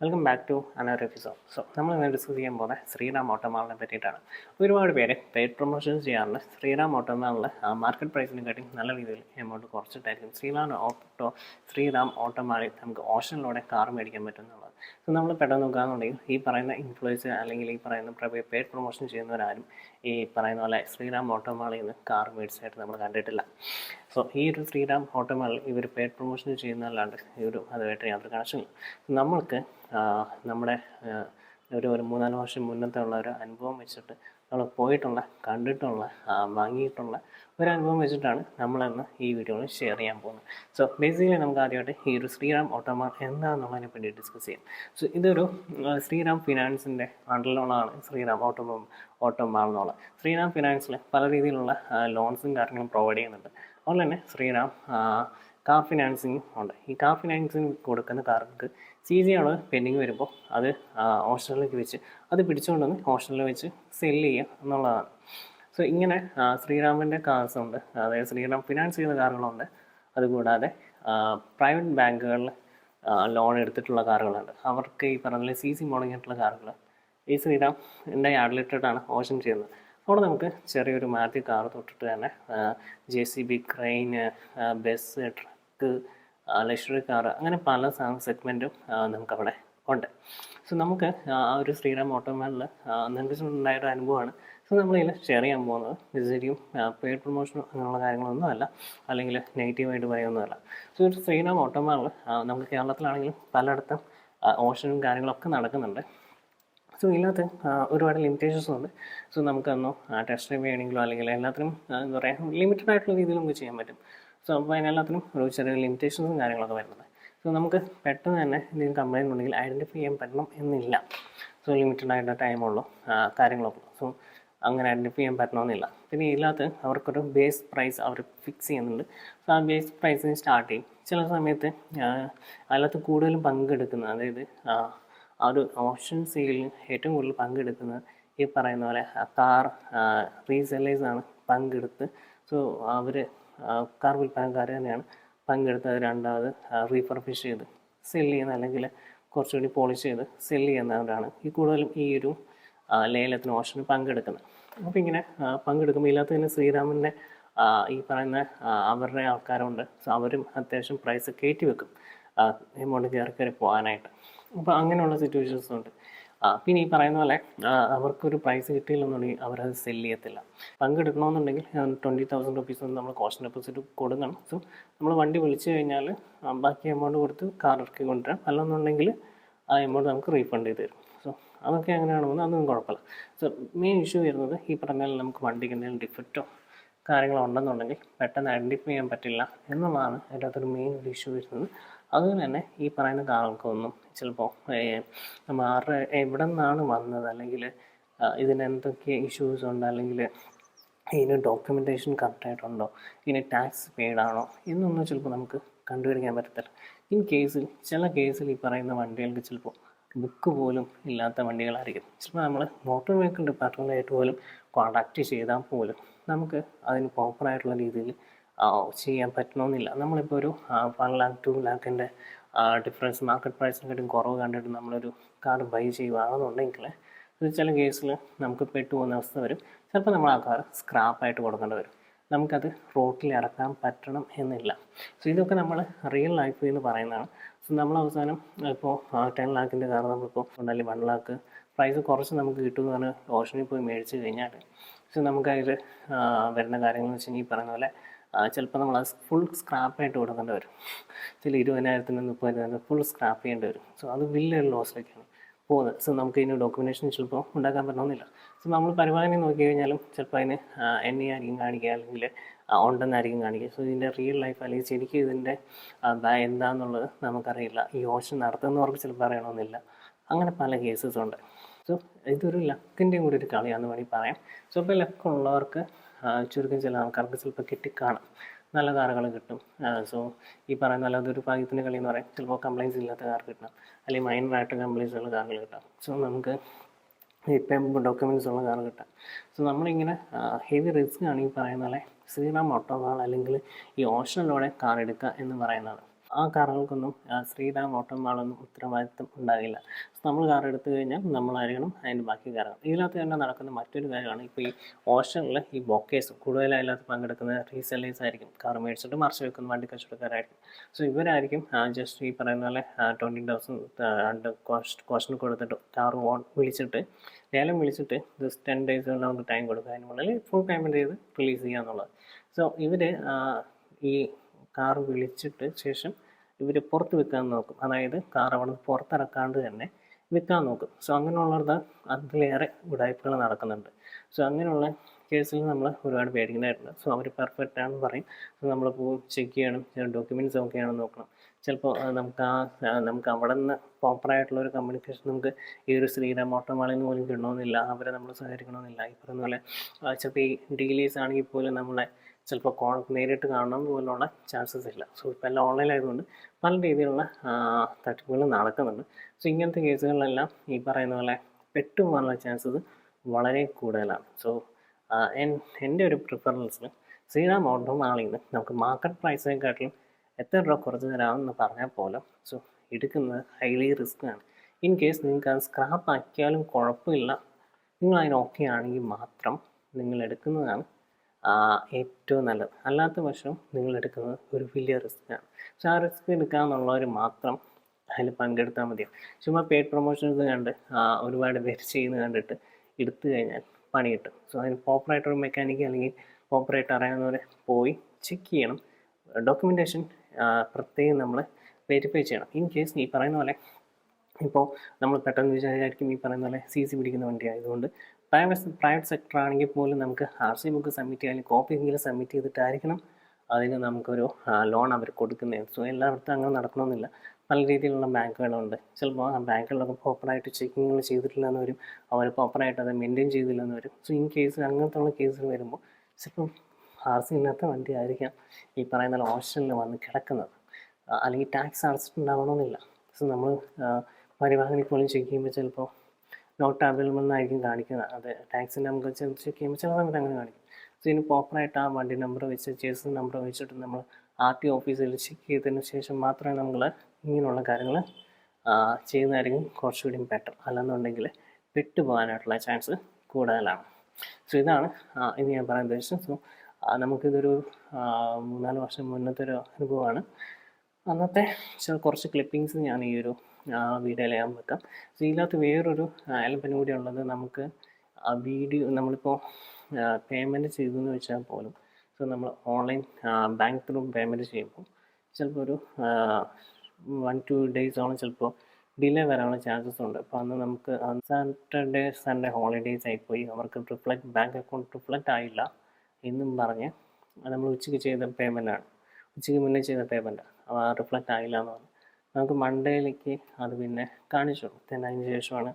Welcome back to another episode so നമ്മൾ ഇന്ന് discuss ചെയ്യാൻ പോകുന്നത് ശ്രീറാം ഓട്ടോമാളിനെ പറ്റിയിട്ടാണ്. ഒരുപാട് പേര് പെയ്ഡ് പ്രൊമോഷൻസ് ചെയ്യാറുണ്ട്. ശ്രീറാം ഓട്ടോമാളിൽ മാർക്കറ്റ് പ്രൈസിനെ പ്രൈസിനെക്കാട്ടി നല്ല രീതിയിൽ എമൗണ്ട് കുറച്ചിട്ടായിരിക്കും. ശ്രീറാം ഓട്ടോ ശ്രീറാം ഓട്ടോമാളിൽ നമുക്ക് ഓപ്ഷനിലൂടെ കാർ മേടിക്കാൻ പറ്റും എന്നുള്ളത്. സോ നമ്മൾ പെട്ടെന്ന് നോക്കുകയാണെന്നുണ്ടെങ്കിൽ ഈ പറയുന്ന ഇൻഫ്ലുവൻസ് അല്ലെങ്കിൽ ഈ പറയുന്ന പെയ്ഡ് പ്രൊമോഷൻ ചെയ്യുന്നവരാരും ഈ പറയുന്ന പോലെ ശ്രീറാം ഓട്ടോമാളിൽ നിന്ന് കാർ മേടിച്ചായിട്ട് നമ്മൾ കണ്ടിട്ടില്ല. സോ ഈ ഒരു ശ്രീറാം ഓട്ടോമാളിൽ ഇവർ പെയ്ഡ് പ്രൊമോഷൻ ചെയ്യുന്നതല്ലാണ്ട് ഈ ഒരു അതുമായിട്ട് യാതൊരു കണക്ഷനില്ല നമ്മൾക്ക് നമ്മുടെ ഒരു ഒരു മൂന്നാൽ വർഷം മുന്നത്തെ ഉള്ള ഒരു അനുഭവം വെച്ചിട്ട് നമ്മൾ പോയിട്ടുള്ള കണ്ടിട്ടുള്ള വാങ്ങിയിട്ടുള്ള ഒരു അനുഭവം വെച്ചിട്ടാണ് നമ്മളിന്ന് ഈ വീഡിയോയിൽ ഷെയർ ചെയ്യാൻ പോകുന്നത്. സോ ബേസിക്കലി നമുക്ക് ആദ്യമായിട്ട് ഈ ഒരു ശ്രീറാം ഓട്ടോമാർ എന്താണെന്നുള്ളതിനെ പറ്റി ഡിസ്കസ് ചെയ്യാം. സോ ഇതൊരു ശ്രീറാം ഫിനാൻസിന്റെ അണ്ടറിലുള്ളതാണ് ശ്രീറാം ഓട്ടോമോ ഓട്ടോമാർ എന്നുള്ളത് ശ്രീറാം ഫിനാൻസിൽ പല രീതിയിലുള്ള ലോൺസും കാര്യങ്ങളും പ്രൊവൈഡ് ചെയ്യുന്നുണ്ട്. അതുപോലെ തന്നെ ശ്രീറാം കാർ ഫിനാൻസിങ് ഉണ്ട്. ഈ കാർ ഫിനാൻസിങ് കൊടുക്കുന്ന കാർക്ക് സി ജി ആണ് പെൻഡിങ് വരുമ്പോൾ അത് ഓപ്ഷനിലേക്ക് വെച്ച് അത് പിടിച്ചുകൊണ്ടുവന്ന് ഓപ്ഷനിൽ വെച്ച് സെല്ല് ചെയ്യുക എന്നുള്ളതാണ്. സോ ഇങ്ങനെ ശ്രീറാമിന്റെ കാർസ് ഉണ്ട്. അതായത് ശ്രീറാം ഫിനാൻസ് ചെയ്യുന്ന കാറുകളുണ്ട്. അതുകൂടാതെ പ്രൈവറ്റ് ബാങ്കുകളിൽ ലോൺ എടുത്തിട്ടുള്ള കാറുകളുണ്ട്. അവർക്ക് ഈ പറഞ്ഞ സി സി മുടങ്ങിയിട്ടുള്ള കാറുകൾ ഈ ശ്രീറാമിന്റെ യാർഡിലിട്ടിട്ടാണ് ഓഷൻ ചെയ്യുന്നത്. അവിടെ നമുക്ക് ചെറിയൊരു മാറ്റി കാർ തൊട്ടിട്ട് തന്നെ J C B crane bus truck luxury car അങ്ങനെ പല സെഗ്മെന്റും നമുക്കവിടെ ഉണ്ട്. സോ നമുക്ക് ആ ഒരു ശ്രീറാം ഓട്ടോമാലിൽ നിർമ്മിച്ചിട്ടുണ്ടായ ഒരു അനുഭവമാണ്. സോ നമ്മളിതിൽ ഷെയർ ചെയ്യാൻ പോകുന്നത് ശരിക്കും പെയ്ഡ് പ്രൊമോഷൻ അങ്ങനെയുള്ള കാര്യങ്ങളൊന്നും അല്ല അല്ലെങ്കിൽ നെഗറ്റീവായിട്ട് പറയുന്നതല്ല സോ ഒരു ശ്രീറാം ഓട്ടോമാലിൽ നമുക്ക് കേരളത്തിലാണെങ്കിലും പലയിടത്തും ഓപ്ഷനും കാര്യങ്ങളൊക്കെ നടക്കുന്നുണ്ട്. സോ ഇതിനകത്ത് ഒരുപാട് ലിമിറ്റേഷൻസ് ഉണ്ട്. സോ നമുക്കൊന്നും ടെസ്റ്റ് ഡ്രൈവ് ചെയ്യണമെങ്കിലോ അല്ലെങ്കിൽ എല്ലാത്തിനും എന്താ പറയുക ലിമിറ്റഡ് ആയിട്ടുള്ള രീതിയിൽ നമുക്ക് ചെയ്യാൻ പറ്റും. സോ അപ്പോൾ അതിനെല്ലാത്തിനും ഒരു ചെറിയ ലിമിറ്റേഷൻസും കാര്യങ്ങളൊക്കെ വരുന്നത് സോ നമുക്ക് പെട്ടെന്ന് തന്നെ എന്തെങ്കിലും കംപ്ലൈന്റ് ഉണ്ടെങ്കിൽ ഐഡന്റിഫൈ ചെയ്യാൻ പറ്റണം എന്നില്ല. സോ ലിമിറ്റഡ് ആയിട്ട് ടൈമുള്ളൂ കാര്യങ്ങളൊക്കെ സോ അങ്ങനെ ഐഡന്റിഫൈ ചെയ്യാൻ പറ്റണമെന്നില്ല. പിന്നെ ഇതിനകത്ത് അവർക്കൊരു ബേസ് പ്രൈസ് അവർ ഫിക്സ് ചെയ്യുന്നുണ്ട്. സോ ആ ബേസ് പ്രൈസിന് സ്റ്റാർട്ട് ചെയ്യും. ചില സമയത്ത് അതിനകത്ത് കൂടുതലും പങ്കെടുക്കുന്നത് അതായത് ആ ഒരു ഓപ്ഷൻ സെയിലിൽ ഏറ്റവും കൂടുതൽ പങ്കെടുക്കുന്നത് ഈ പറയുന്ന പോലെ കാർ റീസെല്ലേഴ്സാണ് പങ്കെടുത്ത്. സോ അവർ കാർ വിൽപ്പനക്കാർ തന്നെയാണ് പങ്കെടുത്ത് അത് രണ്ടാമത് റീഫർഫിഷ് ചെയ്ത് സെൽ ചെയ്യുന്ന അല്ലെങ്കിൽ കുറച്ചുകൂടി പോളിഷ് ചെയ്ത് സെൽ ചെയ്യുന്നവരാണ് ഈ കൂടുതലും ഈ ഒരു ലേലത്തിന് ഓപ്ഷന് പങ്കെടുക്കുന്നത്. അപ്പോൾ ഇങ്ങനെ പങ്കെടുക്കുമ്പോൾ തന്നെ ശ്രീരാമന്റെ ഈ പറയുന്ന അവരുടെ ആൾക്കാരുണ്ട്. അവരും അത്യാവശ്യം പ്രൈസ് കയറ്റി വെക്കും എമൗണ്ട് കയറി കയറി പോകാനായിട്ട്. അപ്പോൾ അങ്ങനെയുള്ള സിറ്റുവേഷൻസ് ഉണ്ട്. പിന്നെ ഈ പറയുന്ന പോലെ അവർക്കൊരു പ്രൈസ് കിട്ടിയില്ലെന്നുണ്ടെങ്കിൽ അവരത് സെൽ ചെയ്യത്തില്ല. പങ്കെടുക്കണമെന്നുണ്ടെങ്കിൽ ട്വന്റി തൗസൻഡ് റുപ്പീസ് നമ്മൾ കോസ്റ്റ് ഡെപ്പോസിറ്റ് കൊടുക്കണം. സോ നമ്മൾ വണ്ടി വിളിച്ചു കഴിഞ്ഞാൽ ബാക്കി എമൗണ്ട് കൊടുത്ത് കാർ ഇറക്കി കൊണ്ടുവരാം. അല്ലെന്നുണ്ടെങ്കിൽ ആ എമൗണ്ട് നമുക്ക് റീഫണ്ട് ചെയ്ത് തരും. സോ അതൊക്കെ എങ്ങനെയാണെന്ന് അതൊന്നും കുഴപ്പമില്ല. സോ മെയിൻ ഇഷ്യൂ വരുന്നത് ഈ പറഞ്ഞാൽ നമുക്ക് വണ്ടിക്ക് എന്തെങ്കിലും ഡിഫക്റ്റോ കാര്യങ്ങളോ ഉണ്ടെന്നുണ്ടെങ്കിൽ പെട്ടെന്ന് ഐഡന്റിഫൈ ചെയ്യാൻ പറ്റില്ല എന്നുള്ളതാണ് അതിന്റെ അകത്തൊരു മെയിൻ ഒരു ഇഷ്യൂ വരുന്നത്. അതുപോലെ തന്നെ ഈ പറയുന്ന കാറുകൾക്കൊന്നും ചിലപ്പോൾ നമ്മൾ ആരുടെ എവിടെ നിന്നാണ് വന്നത്? അല്ലെങ്കിൽ ഇതിന് എന്തൊക്കെ ഇഷ്യൂസ് ഉണ്ട്? അല്ലെങ്കിൽ ഇതിന് ഡോക്യുമെന്റേഷൻ കറക്റ്റായിട്ടുണ്ടോ ഇതിന് ടാക്സ് പെയ്ഡാണോ എന്നൊന്നും ചിലപ്പോൾ നമുക്ക് കണ്ടുപിടിക്കാൻ പറ്റത്തില്ല. ഇൻ കേസിൽ ചില കേസിൽ ഈ പറയുന്ന വണ്ടികൾക്ക് ചിലപ്പോൾ ബുക്ക് പോലും ഇല്ലാത്ത വണ്ടികളായിരിക്കും. ചിലപ്പോൾ നമ്മൾ മോട്ടോർ വെഹിക്കിൾ ഡിപ്പാർട്ട്മെന്റായിട്ട് പോലും കോൺടാക്റ്റ് ചെയ്താൽ പോലും നമുക്ക് അതിന് പ്രോപ്പറായിട്ടുള്ള രീതിയിൽ ചെയ്യാൻ പറ്റണമെന്നില്ല നമ്മളിപ്പോൾ ഒരു വൺ ലാക്ക് ടു ലാക്കിന്റെ ഡിഫറൻസ് മാർക്കറ്റ് പ്രൈസിനെക്കാട്ടും കുറവ് കണ്ടിട്ട് നമ്മളൊരു കാർ ബൈ ചെയ്യുകയാണെന്നുണ്ടെങ്കിൽ അത് ചില കേസിൽ നമുക്ക് പെട്ടുപോകുന്ന അവസ്ഥ വരും. ചിലപ്പോൾ നമ്മൾ ആ കാർ സ്ക്രാപ്പായിട്ട് കൊടുക്കേണ്ടി വരും. നമുക്കത് റോട്ടിൽ ഇറക്കാൻ പറ്റണം എന്നില്ല. സോ ഇതൊക്കെ നമ്മൾ റിയൽ ലൈഫ് എന്ന് പറയുന്നതാണ്. സോ നമ്മൾ അവസാനം ഇപ്പോൾ ടെൻ ലാക്കിന്റെ കാർ നമ്മളിപ്പോൾ അല്ലെങ്കിൽ വൺ ലാക്ക് പ്രൈസ് കുറച്ച് നമുക്ക് കിട്ടുമെന്ന് പറഞ്ഞ് ഓഷനിൽ പോയി മേടിച്ച് കഴിഞ്ഞാൽ സോ നമുക്കതിൽ വരുന്ന കാര്യങ്ങൾ എന്ന് വെച്ച് ഈ പറയുന്ന പോലെ ചിലപ്പോൾ നമ്മൾ അത് ഫുൾ സ്ക്രാപ്പായിട്ട് കൊടുക്കേണ്ടി വരും. ചില ഇരുപതിനായിരത്തിന് മുപ്പതിനായിരത്തിന് ഫുൾ സ്ക്രാപ്പ് ചെയ്യേണ്ടി വരും. സോ അത് വലിയൊരു ലോസിലേക്കാണ് പോകുന്നത്. സോ നമുക്ക് ഇതിന് ഡോക്യുമെന്റേഷൻ ചിലപ്പോൾ ഉണ്ടാക്കാൻ പറ്റണമെന്നില്ല. സോ നമ്മൾ പരിപാടി നോക്കി കഴിഞ്ഞാലും ചിലപ്പോൾ അതിന് ആയിരിക്കും കാണിക്കുക അല്ലെങ്കിൽ ഉണ്ടെന്നായിരിക്കും കാണിക്കുക. സോ ഇതിന്റെ റിയൽ ലൈഫ് അല്ലെങ്കിൽ ശരിക്കും ഇതിന്റെ എന്താണെന്നുള്ളത് നമുക്കറിയില്ല. ഈ ഓഷൻ നടത്തുന്നവർക്ക് ചിലപ്പോൾ അറിയണമെന്നില്ല. അങ്ങനെ പല കേസസ് ഉണ്ട്. ഇതൊരു ലക്കിന്റെയും കൂടി ഒരു കളിയാണെന്ന് വേണമെങ്കിൽ പറയാം. സോ ഇപ്പോൾ ലക്കുള്ളവർക്ക് ചുരുക്കം ചില ആൾക്കാർക്ക് ചിലപ്പോൾ കിട്ടിക്കാണാം. നല്ല കാറുകൾ കിട്ടും. സോ ഈ പറയുന്ന അതൊരു ഭാഗ്യത്തിന്റെ കളി എന്ന് പറയാം. ചിലപ്പോൾ കംപ്ലയിൻസ് ഇല്ലാത്ത കാർ കിട്ടാം അല്ലെങ്കിൽ മൈനറായിട്ട് കംപ്ലയിൻസ് ഉള്ള കാറുകൾ കിട്ടാം. സോ നമുക്ക് ഇപ്പം ഡോക്യുമെന്റ്സ് ഉള്ള കാർ കിട്ടാം. സോ നമ്മളിങ്ങനെ ഹെവി റിസ്ക് ആണ് ഈ പറയുന്ന പോലെ ശ്രീറാം ഓട്ടോകാൾ അല്ലെങ്കിൽ ഈ ഓപ്ഷനിലൂടെ കാർ എടുക്കുക എന്ന് പറയുന്നത്. ആ കാറുകൾക്കൊന്നും ശ്രീറാം ഓട്ടോമാളൊന്നും ഉത്തരവാദിത്വം ഉണ്ടാകില്ല. നമ്മൾ കാർ എടുത്തു കഴിഞ്ഞാൽ നമ്മളായിരിക്കണം അതിന്റെ ബാക്കി കാര്യങ്ങൾ ഇതിനകത്ത് തന്നെ നടക്കുന്ന മറ്റൊരു കാര്യമാണ് ഇപ്പോൾ ഈ ഓഷനിൽ ഈ ബൊക്കേഴ്സ് കൂടുതലായി അതിനകത്ത് പങ്കെടുക്കുന്ന റീസെല്ലേഴ്സ് ആയിരിക്കും. കാർ മേടിച്ചിട്ട് മറിച്ച് വെക്കുന്ന വണ്ടി കച്ചവടക്കാരായിരിക്കും. സോ ഇവരായിരിക്കും ജസ്റ്റ് ഈ പറയുന്ന പോലെ ട്വന്റി തൗസൻഡ് കോസ്റ്റ് കോസ്റ്റിന് കൊടുത്തിട്ട് കാർ ഓൺ വിളിച്ചിട്ട് ലേലം വിളിച്ചിട്ട് ജസ്റ്റ് ടെൻ ഡേയ്സ് കൊണ്ട് നമുക്ക് ടൈം കൊടുക്കുക അതിനുള്ളിൽ ഫുൾ പേയ്മെന്റ് ചെയ്ത് റിലീസ് ചെയ്യുക എന്നുള്ളത്. സോ ഇവർ ഈ കാർ വിളിച്ചിട്ട് ശേഷം ഇവർ പുറത്ത് വിൽക്കാൻ നോക്കും. അതായത് കാർ അവിടെ നിന്ന് പുറത്തിറക്കാണ്ട് തന്നെ വിൽക്കാൻ നോക്കും. സോ അങ്ങനെയുള്ളത് അതിലേറെ ഉടായ്പകൾ നടക്കുന്നുണ്ട്. സോ അങ്ങനെയുള്ള കേസിൽ നമ്മൾ ഒരുപാട് പേടിക്കുന്നതായിട്ടുണ്ട് സോ അവർ പെർഫെക്റ്റ് ആണെന്ന് പറയും. സോ നമ്മൾ പോകും ചെക്ക് ചെയ്യണം. ഡോക്യുമെന്റ്സ് ഒക്കെ ആണെന്ന് നോക്കണം. ചിലപ്പോൾ നമുക്ക് ആ നമുക്ക് അവിടെ നിന്ന് പ്രോപ്പറായിട്ടുള്ള ഒരു കമ്മ്യൂണിക്കേഷൻ നമുക്ക് ഈ ഒരു ശ്രീരാം ഓട്ടോമാളിൽ പോലും കിട്ടണമെന്നില്ല. അവരെ നമ്മൾ സഹകരിക്കണമെന്നില്ല. ഇപ്പം പോലെ ചിലപ്പോൾ ഈ ഡീലേഴ്സ് ആണെങ്കിൽ പോലും നമ്മളെ ചിലപ്പോൾ കോൺ നേരിട്ട് കാണണം പോലുള്ള ചാൻസസ് ഇല്ല. സോ ഇപ്പോൾ എല്ലാം ഓൺലൈൻ ആയതുകൊണ്ട് പല രീതിയിലുള്ള തട്ടിപ്പുകൾ നടക്കുന്നുണ്ട്. സോ ഇങ്ങനത്തെ കേസുകളിലെല്ലാം ഈ പറയുന്ന പോലെ പെട്ടുപോകാനുള്ള ചാൻസസ് വളരെ കൂടുതലാണ്. സോ എന്റെ ഒരു പ്രിഫറൻസിൽ ശ്രീറാം ഓട്ടോ മാളിൽ നിന്ന് നമുക്ക് മാർക്കറ്റ് പ്രൈസിനെക്കാട്ടിലും എത്ര രൂപ കുറച്ച് തരാമെന്ന് പറഞ്ഞാൽ പോലും സോ എടുക്കുന്നത് ഹൈലി റിസ്ക് ആണ്. ഇൻ കേസ് നിങ്ങൾക്ക് അത് സ്ക്രാപ്പ് ആക്കിയാലും കുഴപ്പമില്ല. നിങ്ങൾ അതിന് ഓക്കെ ആണെങ്കിൽ മാത്രം നിങ്ങൾ എടുക്കുന്നതാണ് ഏറ്റവും നല്ലത്. അല്ലാത്ത പക്ഷം നിങ്ങൾ എടുക്കുന്നത് ഒരു വലിയ ആണ്. പക്ഷെ ആ റിസ്ക് എടുക്കാന്നുള്ളവർ മാത്രം അതിൽ പങ്കെടുത്താൽ മതിയാവും. ചുമ്മാ പെയ്ഡ് പ്രൊമോഷൻസ് കണ്ട് ഒരുപാട് പേര് ചെയ്യുന്നത് കണ്ടിട്ട് എടുത്തു കഴിഞ്ഞാൽ പണി കിട്ടും. സോ അതിന് പ്രോപ്പറായിട്ടൊരു മെക്കാനിക്ക് അല്ലെങ്കിൽ പ്രോപ്പറായിട്ട് അറിയാവുന്നവരെ പോയി ചെക്ക് ചെയ്യണം. ഡോക്യുമെന്റേഷൻ പ്രത്യേകം നമ്മൾ വെരിഫൈ ചെയ്യണം. ഇൻ കേസ് ഈ പറയുന്ന പോലെ ഇപ്പോൾ നമ്മൾ പെട്ടെന്ന് വിചാരിക്കും ഈ പറയുന്ന പോലെ സി സി പിടിക്കുന്ന വണ്ടി ആയതുകൊണ്ട് പ്രൈവറ്റ് പ്രൈവറ്റ് സെക്ടർ ആണെങ്കിൽ പോലും നമുക്ക് ആർ സി ബുക്ക് സബ്മിറ്റ് ചെയ്യാൻ കോപ്പി എങ്കിലും സബ്മിറ്റ് ചെയ്തിട്ടായിരിക്കണം അതിന് നമുക്കൊരു ലോൺ അവർ കൊടുക്കുന്നത്. സോ എല്ലായിടത്തും അങ്ങനെ നടക്കണമെന്നില്ല. പല രീതിയിലുള്ള ബാങ്കുകളുണ്ട്. ചിലപ്പോൾ ആ ബാങ്കുകളൊക്കെ പ്രോപ്പറായിട്ട് ചെക്കിങ്ങുകൾ ചെയ്തിട്ടില്ലെന്ന് വരും അവർ പ്രോപ്പറായിട്ട് അത് മെയിന്റെയിൻ ചെയ്തില്ലെന്ന് വരും സോ ഇൻ കേസ് അങ്ങനത്തെ ഉള്ള കേസുകൾ വരുമ്പോൾ ചിലപ്പം ആർ സി ഇല്ലാത്ത വണ്ടി ആയിരിക്കാം ഈ പറയുന്ന ഓപ്ഷനിൽ വന്ന് കിടക്കുന്നത്. അല്ലെങ്കിൽ ടാക്സ് അടച്ചിട്ടുണ്ടാവണമെന്നില്ല. സോ നമ്മൾ പരിവാഹനിൽ പോലും ചെക്ക് ചെയ്യുമ്പോൾ ചിലപ്പോൾ നോട്ട് അവൈലബിൾ എന്നായിരിക്കും കാണിക്കുന്നത്. അത് ടാക്സി നമ്പർ ചെക്ക് ചെയ്യുമ്പോൾ സമയത്ത് അങ്ങനെ കാണിക്കും. സോ ഇതിന് പ്രോപ്പറായിട്ട് ആ വണ്ടി നമ്പർ വെച്ച് ചേസ് നമ്പർ വെച്ചിട്ട് നമ്മൾ ആർ ടി ഓഫീസിൽ ചെക്ക് ചെയ്തതിന് ശേഷം മാത്രമേ നമ്മൾ ഇങ്ങനെയുള്ള കാര്യങ്ങൾ ചെയ്യുന്നതായിരിക്കും കുറച്ചുകൂടി ബെറ്റർ അല്ലെന്നുണ്ടെങ്കിൽ പെട്ടുപോകാനായിട്ടുള്ള ചാൻസ് കൂടുതലാണ്. സോ ഇതാണ് ഇനി ഞാൻ പറയാൻ ഉദ്ദേശിച്ചത്. സോ നമുക്കിതൊരു മൂന്നാൽ വർഷം മുന്നത്തെ ഒരു അനുഭവമാണ്. അന്നത്തെ കുറച്ച് ക്ലിപ്പിങ്സ് ഞാൻ ഈ ഒരു വീഡിയോയിൽ ഞാൻ വെക്കാം. സോ ഇതിനകത്ത് വേറൊരു എലപ്പനും കൂടി ഉള്ളത് നമുക്ക് ആ വീഡിയോ നമ്മളിപ്പോൾ പേയ്മെന്റ് ചെയ്തു എന്ന് വെച്ചാൽ പോലും സോ നമ്മൾ ഓൺലൈൻ ബാങ്ക് ത്രൂ പേയ്മെന്റ് ചെയ്യുമ്പോൾ ചിലപ്പോൾ ഒരു വൺ ടു ഡേയ്സോളം ചിലപ്പോൾ ഡിലേ വരാനുള്ള ചാൻസസ് ഉണ്ട്. അപ്പോൾ അന്ന് നമുക്ക് സാറ്റർഡേ സൺഡേ ഹോളിഡേയ്സ് ആയിപ്പോയി. അവർക്ക് റിഫ്ലക്ട് ബാങ്ക് അക്കൗണ്ട് റിഫ്ലക്റ്റ് ആയില്ല എന്നും പറഞ്ഞ് നമ്മൾ ഉച്ചയ്ക്ക് ചെയ്ത പേയ്മെന്റ് ആണ്. ഉച്ചയ്ക്ക് മുന്നേ ചെയ്ത പേയ്മെന്റ് റിഫ്ലക്റ്റ് ആയില്ല എന്ന് പറഞ്ഞു. നമുക്ക് മൺഡേയിലേക്ക് അത് പിന്നെ കാണിച്ചു തന്നെ. അതിന് ശേഷമാണ്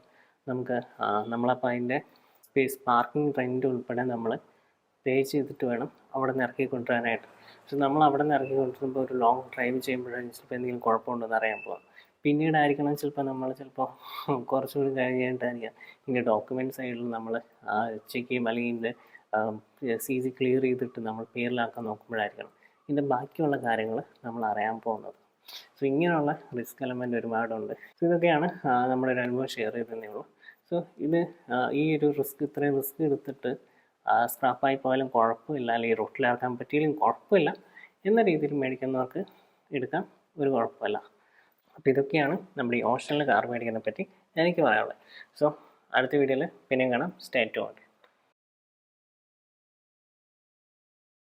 നമുക്ക് നമ്മളപ്പോൾ അതിന്റെ സ്പേസ് പാർക്കിംഗ് റെന്റ് ഉൾപ്പെടെ നമ്മൾ പേ ചെയ്തിട്ട് വേണം അവിടെ നിന്ന് ഇറക്കി കൊണ്ടുവരാനായിട്ട്. പക്ഷെ നമ്മൾ അവിടെ നിന്ന് ഇറക്കി കൊണ്ടുവരുമ്പോൾ ഒരു ലോങ് ഡ്രൈവ് ചെയ്യുമ്പോഴാണ് ചിലപ്പോൾ എന്തെങ്കിലും കുഴപ്പമുണ്ടെന്ന് അറിയാൻ പോകാം പിന്നീടായിരിക്കണം ചിലപ്പോൾ നമ്മൾ ചിലപ്പോൾ കുറച്ചുകൂടി കഴിഞ്ഞിട്ടായിരിക്കാം. ഇതിന്റെ ഡോക്യുമെന്റ് സൈഡിൽ നമ്മൾ ചെക്ക് ചെയ്യും. അല്ലെങ്കിൽ ഇതിന്റെ സി സി ക്ലിയർ ചെയ്തിട്ട് നമ്മൾ പേരിലാക്കാൻ നോക്കുമ്പോഴായിരിക്കണം. ഇതിന്റെ ബാക്കിയുള്ള കാര്യങ്ങൾ നമ്മൾ അറിയാൻ പോകുന്നത്. സോ ഇങ്ങനെയുള്ള റിസ്ക് എലമെന്റ് ഒരുപാടുണ്ട്. സോ ഇതൊക്കെയാണ് നമ്മുടെ ഒരു അനുഭവം ഷെയർ ചെയ്തതേ ഉള്ളൂ. സോ ഇത് ഈ ഒരു റിസ്ക് ഇത്രയും റിസ്ക് എടുത്തിട്ട് സ്ക്രാപ്പായി പോയാലും കുഴപ്പമില്ല അല്ലെങ്കിൽ റോട്ടിലിറക്കാൻ പറ്റിയാലും കുഴപ്പമില്ല എന്ന രീതിയിൽ മേടിക്കുന്നവർക്ക് എടുക്കാം ഒരു കുഴപ്പമില്ല. അപ്പോൾ ഇതൊക്കെയാണ് നമ്മുടെ ഈ ഓഷനിൽ കാർ മേടിക്കുന്നതിനെ പറ്റി എനിക്ക് പറയാനുള്ളത്. സോ അടുത്ത വീഡിയോയിൽ പിന്നെയും കാണാം. Stay to